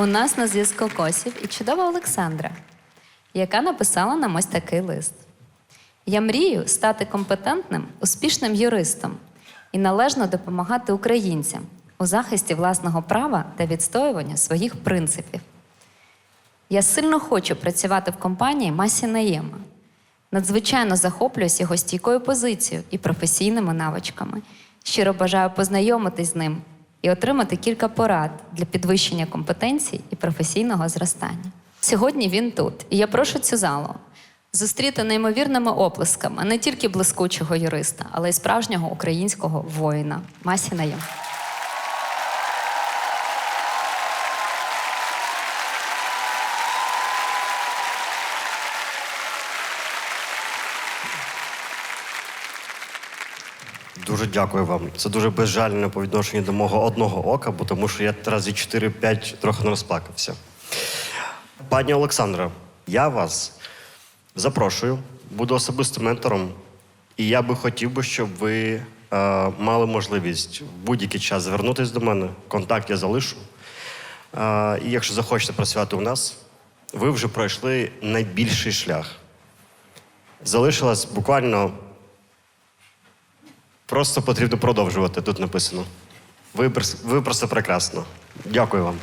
У нас на зв'язку Косів і чудова Олександра, яка написала нам ось такий лист. Я мрію стати компетентним, успішним юристом і належно допомагати українцям у захисті власного права та відстоювання своїх принципів. Я сильно хочу працювати в компанії Масі Наєма. Надзвичайно захоплююсь його стійкою позицією і професійними навичками. Щиро бажаю познайомитись з ним і отримати кілька порад для підвищення компетенцій і професійного зростання. Сьогодні він тут, і я прошу цю залу зустріти неймовірними оплесками не тільки блискучого юриста, але й справжнього українського воїна Масі Наєм. Дуже дякую вам. Це дуже безжально по відношенню до мого одного ока, бо тому що я разі 4-5 трохи не розплакався. Пані Олександра, я вас запрошую, буду особистим ментором, і я би хотів би, щоб ви е, мали можливість в будь-який час звернутися до мене. Контакт я залишу. Е, і якщо захочете працювати у нас, ви вже пройшли найбільший шлях. Залишилось буквально Просто потрібно продовжувати. Тут написано. Ви, ви просто прекрасно. Дякую вам.